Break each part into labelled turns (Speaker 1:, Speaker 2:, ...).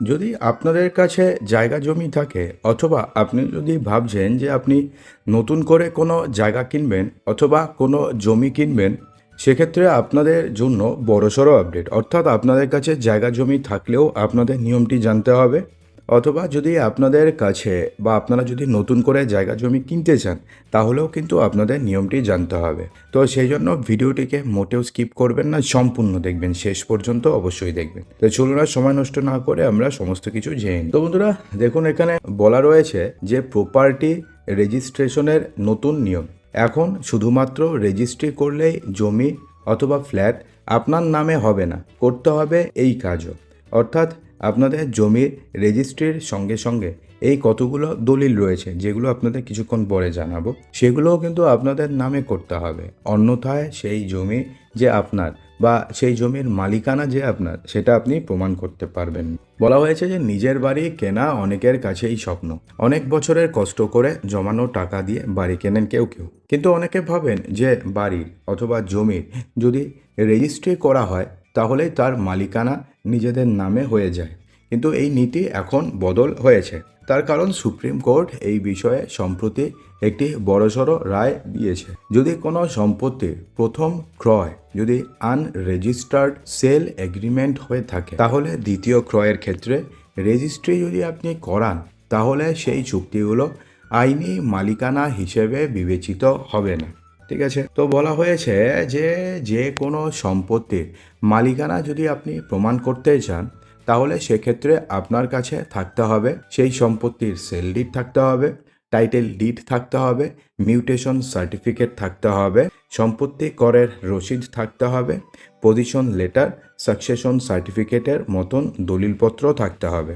Speaker 1: যদি আপনাদের কাছে জায়গা জমি থাকে, অথবা আপনি যদি ভাবছেন যে আপনি নতুন করে কোনো জায়গা কিনবেন অথবা কোনো জমি কিনবেন, সেক্ষেত্রে আপনাদের জন্য বড়সড় আপডেট। অর্থাৎ আপনাদের কাছে জায়গা জমি থাকলেও আপনাদের নিয়মটি জানতে হবে। অথবা যদি আপনাদের কাছে বা আপনারা যদি নতুন করে জায়গা জমি কিনতে চান, তাহলেও কিন্তু আপনাদের নিয়মটি জানতে হবে। তো সেই জন্য ভিডিওটিকে মোটেও স্কিপ করবেন না, সম্পূর্ণ দেখবেন, শেষ পর্যন্ত অবশ্যই দেখবেন। তো চলুন আর সময় নষ্ট না করে আমরা সমস্ত কিছু জেনে। তো বন্ধুরা, দেখুন এখানে বলা রয়েছে যে প্রপার্টি রেজিস্ট্রেশনের নতুন নিয়ম। এখন শুধুমাত্র রেজিস্ট্রি করলেই জমি অথবা ফ্ল্যাট আপনার নামে হবে না, করতে হবে এই কাজও। অর্থাৎ আপনাদের জমির রেজিস্ট্রির সঙ্গে সঙ্গে এই কতগুলো দলিল রয়েছে, যেগুলো আপনাদের কিছুক্ষণ পরে জানাব, সেগুলোও কিন্তু আপনাদের নামে করতে হবে। অন্যথায় সেই জমি যে আপনার বা সেই জমির মালিকানা যে আপনার, সেটা আপনি প্রমাণ করতে পারবেন। বলা হয়েছে যে নিজের বাড়ি কেনা অনেকের কাছেই স্বপ্ন। অনেক বছরের কষ্ট করে জমানো টাকা দিয়ে বাড়ি কেনেন কেউ কেউ। কিন্তু অনেকে ভাবেন যে বাড়ির অথবা জমির যদি রেজিস্ট্রি করা হয় তাহলে তার মালিকানা নিজেদের নামে হয়ে যায়। কিন্তু এই নীতি এখন বদল হয়েছে। তার কারণ সুপ্রিম কোর্ট এই বিষয়ে সম্প্রতি একটি বড়সড় রায় দিয়েছে। যদি কোনো সম্পত্তির প্রথম ক্রয় যদি আনরেজিস্টার্ড সেল এগ্রিমেন্ট হয়ে থাকে, তাহলে দ্বিতীয় ক্রয়ের ক্ষেত্রে রেজিস্ট্রি যদি আপনি করান, তাহলে সেই চুক্তিগুলো আইনি মালিকানা হিসেবে বিবেচিত হবে না। ঠিক আছে? তো বলা হয়েছে যে যে কোনো সম্পত্তির মালিকানা যদি আপনি প্রমাণ করতে চান, তাহলে সেক্ষেত্রে আপনার কাছে থাকতে হবে, সেই সম্পত্তির সেল ডিড থাকতে হবে, টাইটেল ডিড থাকতে হবে, মিউটেশন সার্টিফিকেট থাকতে হবে, সম্পত্তি করের রসিদ থাকতে হবে, পজিশন লেটার, সাকসেশন সার্টিফিকেটের মতন দলিলপত্র থাকতে হবে।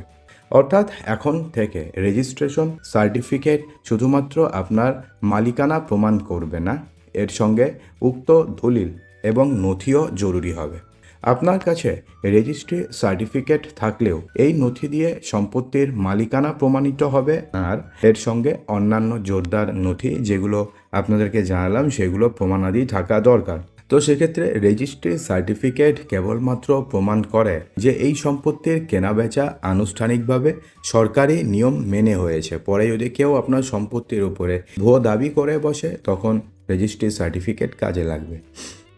Speaker 1: অর্থাৎ এখন থেকে রেজিস্ট্রেশন সার্টিফিকেট শুধুমাত্র আপনার মালিকানা প্রমাণ করবে না এর সঙ্গে উক্ত দলিল এবং নথিও জরুরি হবে। আপনার কাছে রেজিস্ট্রি সার্টিফিকেট থাকলেও এই নথি দিয়ে সম্পত্তির মালিকানা প্রমাণিত হবে আর এর সঙ্গে অন্যান্য জোরদার নথি যেগুলো আপনাদেরকে জানালাম, সেগুলো প্রমাণাদি থাকা দরকার। তো সেক্ষেত্রে রেজিস্ট্রি সার্টিফিকেট কেবলমাত্র প্রমাণ করে যে এই সম্পত্তির কেনাবেচা আনুষ্ঠানিকভাবে সরকারি নিয়ম মেনে হয়েছে। পরে যদি কেউ আপনার সম্পত্তির উপরে ভুয়ো দাবি করে বসে, তখন রেজিস্ট্রি সার্টিফিকেট কাজে লাগবে।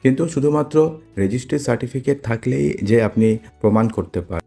Speaker 1: কিন্তু শুধুমাত্র রেজিস্ট্রি সার্টিফিকেট থাকলেই যে আপনি প্রমাণ করতে পারেন